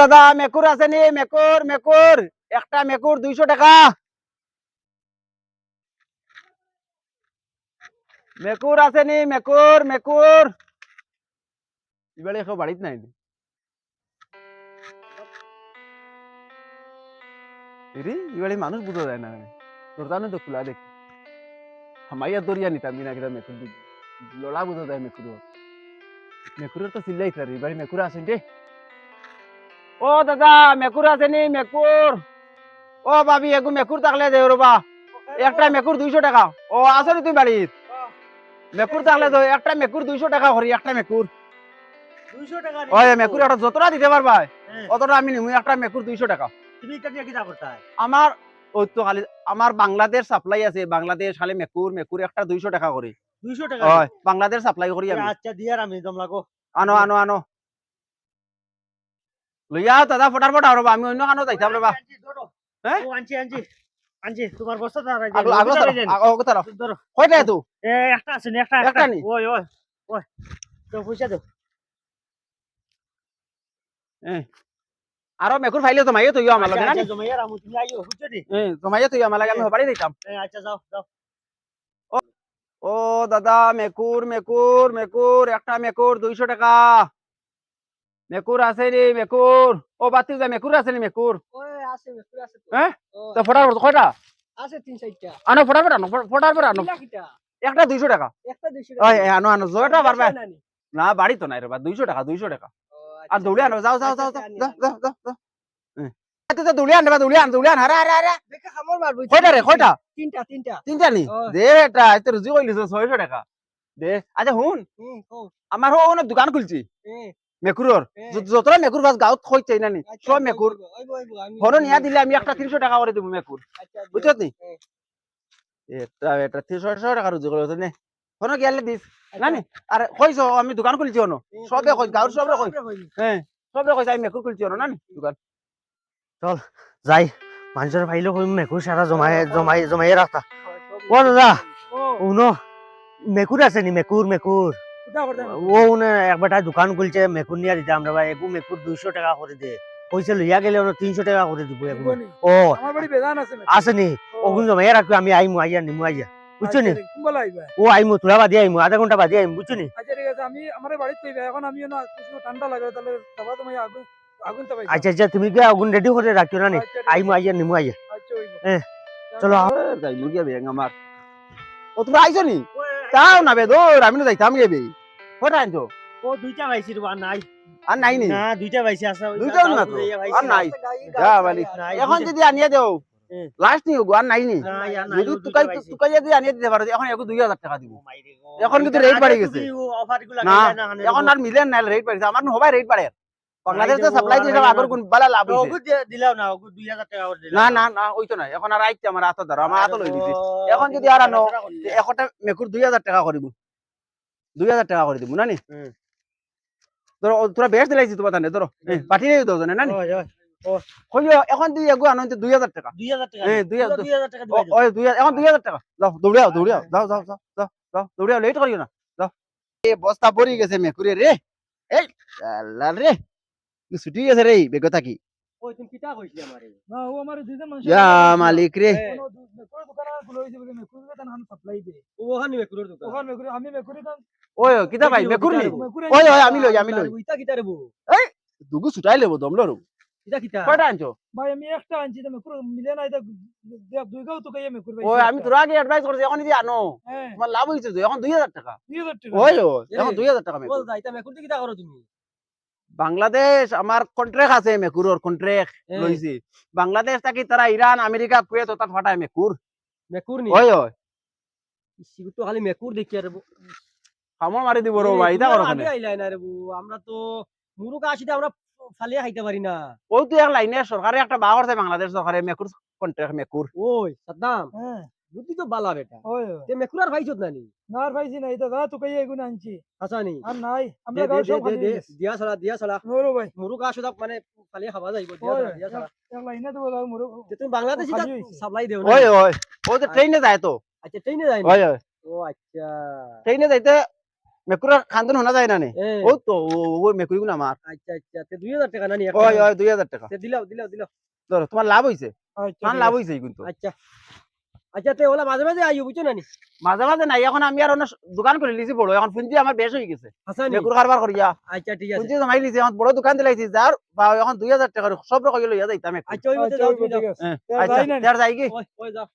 দাদা মেকুর আছে নি? মেকুর মেকুর একটা মেকুর দুইশো টাকা। মেকুর আছে নি? মেকুর মেকুর এবারে কেউ বাড়িত নাই মানুষ বুঝা যায় না দরজানো তো খোলা দেখি। হামাইয়া দরিয়া নিতাম বিনা কিনা মেকুর লড়া বুঝা যায় মেকুর মেকুরের তো চিল্লাই তার এবারে মেকুর আছেন রে ও দাদা মেকুর আছে নি? মেকুর ও ভাবি এগু মেকুর থাকলে দে রবা একটা মেকুর দুইশো টাকা। ও নি তুমি বাড়ির মেকুর থাকলে তো একটা মেকুর দুইশো টাকা করি একটা মেকুর মেকুর একটা যতটা দিতে পারবা হ্যাঁ। অতটা আমি নিমু একটা মেকুর দুইশো টাকা। আমার ওই তো খালি আমার বাংলাদেশ সাপ্লাই আছে বাংলাদেশ খালি মেকুর মেকুর একটা দুইশো টাকা করি দুইশো টাকা বাংলাদেশ সাপ্লাই করি আমি। আচ্ছা আমি আনো আনো আনো। লইয়া দাদা ফটার ফটা আমি অন্য কানো যাইতাম রবা আনছি, ধরো। হ্যাঁ? আনছি আনছি আনছি তোমার বস্তা দাঁড়াই আগো আগো তারো ধরো কয়টা তো এ একটা আছে একটা একটা একটা। নি? ওই ওই ওই তো পয়সা দাও আরও মেকুর ফাইলে তো মাইয়ে তো আমার লাগে না জমাইয়ার তুমি আইও, বুঝছ নি? তো মাইয়ে আমার লাগে আমি হবারই দিতাম আচ্ছা যাও যাও। ও দাদা মেকুর মেকুর মেকুর একটা মেকুর দুইশো টাকা। মেকুর আছে রে মেকুর। ও বাতি যা মেকুর আছে নি মেকুর ওই আছে মেকুর আছে তো। হ্যাঁ? তো ফটার কয়টা আছে তিন চারটা আনো ফটার ফটার একটা দুইশো টাকা। একটা দুইশো ওই আনো আনো জয়টা পারবে না বাড়ি তো নাই রে বা দুইশো টাকা দুইশো টাকা। ও, আর দৌড়ে আনো যাও যাও যাও যাও যাও যাও যাও যাও। এতে তো দৌড়ে আন বা দৌড়ে আন দৌড়ে আন হারা হারা হারা দেখে খামর মারবো কয়টা রে কয়টা তিনটা তিনটা। তিনটা নি? দে এটা এতে রুজি কইলিস ছয়শো টাকা। দে আচ্ছা আমার হোন দোকান খুলছি। মেকুরর যতটা মেকুর গাছ গাঁত খইছে না নি? আচ্ছা, সব মেকুর হন নিয়া দিলে আমি একটা তিনশো টাকা করে দেবো মেকুর আচ্ছা, বুঝছত নি? এটা এটা তিনশো টাকা রুজি করে নে? হন গেলে দিস আচ্ছা, নি আরে কইছ আমি দোকান খুলছি হন। সবে কই গাঁর সবে কই। হ্যাঁ সবে কইছে আমি মেকুর খুলছি হন না নি? দোকান। যাই। মানুষের ফাইলে কই মেকুর সারা জমাই জমাই জমাই রাখতা হয়, ও দাদা? ও, উনো মেকুর আছে নি? মেকুর মেকুর? ও উনি একবারটা দোকান খুলছে মেকুর নিয়ে দিতে আমরা ভাই এগু মেকুর দুইশো টাকা করে দে। পয়সা লইয়া গেলে ওনো তিনশো টাকা করে দিব দিবনি? ও। আমার বাড়ি বেজান আছে নাকি? আছে নি ও, ওগুন জমাই রাখব আমি আইমু আইয়া নিমু আইয়া। বুঝছ নি? আচ্ছা? ও আইমু তোরা বাদে আইমু আধা ঘণ্টা বাদে আইমু বুঝছ নি? আচ্ছা আমি আমার বাড়িতে এখন আমিও না ঠান্ডা লাগে তাহলে তারপর তুমি আগুন আগুন আচ্ছা আচ্ছা তুমি কি আগুন রেডি করে রাখিও না নি? আইমু আইয়া নিমু আইয়া। আচ্ছা হইবো। এ, চলো। যাই মুগিয়া বেং আমার ও তোমরা আইছো নি? তাও না বে দৌড় আমি না যাইতাম গে বে কটা আনছো? ও দুইটা পাইছি রে নাই। আর নাই নি? না দুইটা পাইছি আছে দুইটাও না তো? আর নাই। যা বালি। এখন যদি আনিয়ে দেও। লাস্ট নি গো আর নাই নি? নাই যদি তুকাই তুকাই যদি আনিয়ে দিতে পারো এখন একো দুই হাজার টাকা দিব। এখন কিন্তু rate বাড়ি গেছে। না, এখন আর মিলেন নাই রেট বাড়িছে। আমার হবাই রেট বাড়ে। বাংলাদেশ তো সাপ্লাই আর আগর কোন বালা লাভ হইছে। দিলাও না ওগু দুই হাজার টাকা করে দিলাম না। না না ওই তো নাই এখন আর আইতে আমার হাত ধরো আমার হাত লই দিছি। এখন যদি আর আনো, একটা মেকুর দুই হাজার টাকা করিব। দুই হাজার টাকা করে দিব না নি? ধরো তোরা বেশ দিলাইছি তোমার তানে ধরো। হুম। পাঠি নেই তো জানে না নি? এখন তুই এগো আনো দুই হাজার টাকা। দুই হাজার টাকা হ্যাঁ, দিই। দুই হাজার- দুই হাজার টাকা ও দাও। ওই দুই হাজার- এখন দুই হাজার টাকা। যাও দৌড়াও দৌড়াও যাও যাও যাও যাও যাও দৌড়াও লেট করিও না যাও। এ বস্তা পড়ি গেছে মেকুরে রে এই আল্লাহ রে। ছুটি গেছে রে বেগতা কি মালিক রে। দু- হইছে আমি দে কিতা ভাই মেকুর নি? ওই ওই লই লই ইতা কিতা রে বউ? দুগু ছুটাই লেবো দমলরু ইতা কিতা? কয়টা আনছো? ভাই আমি একটা আনছি তো মেকুর মিলে না এটা দুই গাও তো কাইয়া মেকুর ভাই ওই আমি তোর আগে অ্যাডভাইস করছি এখন যদি আনো। তোমার লাভ হয়েছে তো এখন দুই হাজার টাকা। দুই হাজার টাকা। ওই ওই এখন এ, দুই হাজার টাকা মেকুর বল দা, মেকুর কিতা করো তুমি? বাংলাদেশ আমার কন্ট্রাক্ট আছে মেকুরর কন্ট্রাক্ট লইছি বাংলাদেশ থাকি তারা ইরান আমেরিকা কুয়েত ওটা ফাটায় মেকুর মেকুর নি? ওই ওই ইসি তো খালি মেকুর দেখি আর। কামড় মারি দিব রো ভাই তুমি করো আইলাই না রে। আমরা তো মুরুক আসিতে আমরা ফালিয়ে খাইতে পারি না। ওই তো এক লাইনে সরকারে একটা বা করছে বাংলাদেশ সরকারে মেকুর কন্ট্রাক্ট মেকুর ওই সাদ্দাম হ্যাঁ বুদ্ধি তো বালা বেটা তে মেকুর আর ভাইছত না নি না আর ভাইজি না এটা দা তো কাইয়া এগুন আনছি। আচ্ছা নি? আর নাই আমরা গাঁও সব দে, খালি দিয়া চলা দিয়া চলা। নরো ভাই। মুরুক আসুদা মানে ফালিয়ে খাওয়া যাইব দিয়া চলা দিয়া এক লাইনে তো বলা মোর তে তুমি বাংলাদেশি খালি হইছে। সাপ্লাই দেও না? ওই ওই ওই তো ট্রেনে যায় তো। আচ্ছা ট্রেনে যাই ওই ওই ও আচ্ছা। ট্রেনে যাইতে মেকুরের খান্দন শোনা যায় না নে? ও তো ও- ও মেকুরি গুলো আমার আচ্ছা আচ্ছা। তে দুই হাজার টাকা নানি ওই ওই দুই হাজার টাকা। তে দিলাও দিলাও দিলাও। ধরো তোমার লাভ হয়েছে আচ্ছা তোমার লাভ। হয়েছে কিন্তু। আচ্ছা। আচ্ছা তে ওলা মাঝে মাঝে আইও বুঝছ নানি মাঝে মাঝে নাই এখন আমি আর অন্য দোকান করে লিছি বড় এখন পুঁজি আমার বেশ হয়ে গেছে। মেকুর কারবার করিয়া আচ্ছা ঠিক আছে। পুঁজি জমাই লিছি এখন বড় দোকান দিলাইছি যার বা এখন দুই হাজার টাকা সব রকম লইয়া যাইতাম আচ্ছা ওই আচ্ছা, যাও যাই না? নি? কি? ওই ওই যাও।